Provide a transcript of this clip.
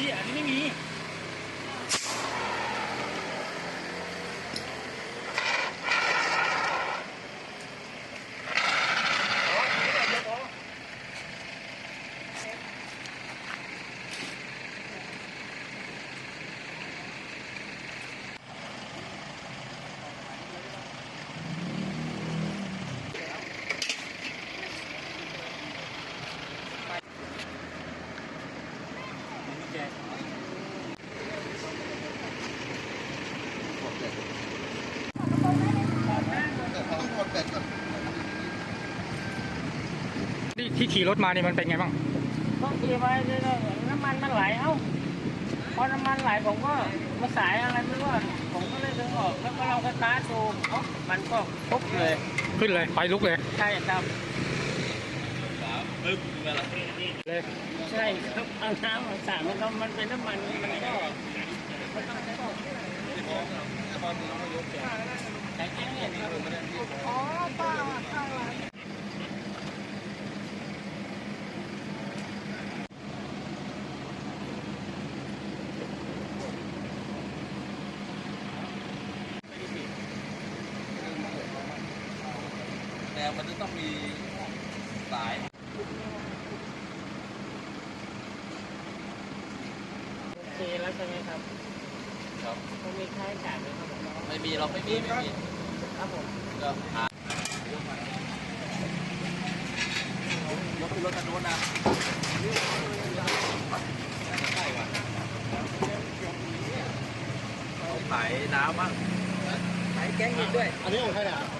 ที่อันนี้ไที่ที่ขี่รถมานี่มันเป็นไงบ้างต้องขี่ไปเรื่อยๆน้ำมันมันไหลเอ้าพอน้ำมันไหลผมก็มาสายอะไรไม่รู้อะผมก็เลยดึงออกแล้วก็ลองสตาร์ทดูเอ้ามันก็ปุ๊บเลยขึ้นเลยไฟลุกเลยใช่ครับเลยใช่ครับเอาน้ำมาสาดมันก็มันเป็นน้ำมันมันก็มันต้องใช้ของใช้แค่เนี่ยครับอ๋อป้าข้างหลัง แต่มันจะต้องมีสายโอเคแล้วใช่ไหมครับครับต้องมีค่าใช้จ่ายไหมครับผมไม่มีเราไม่มีไม่มีครับผมก็หายกขึ้นรถกันโน้นนะขายน้ำบ้างขายแก๊งยิงด้วย อันนี้ของใครอะอั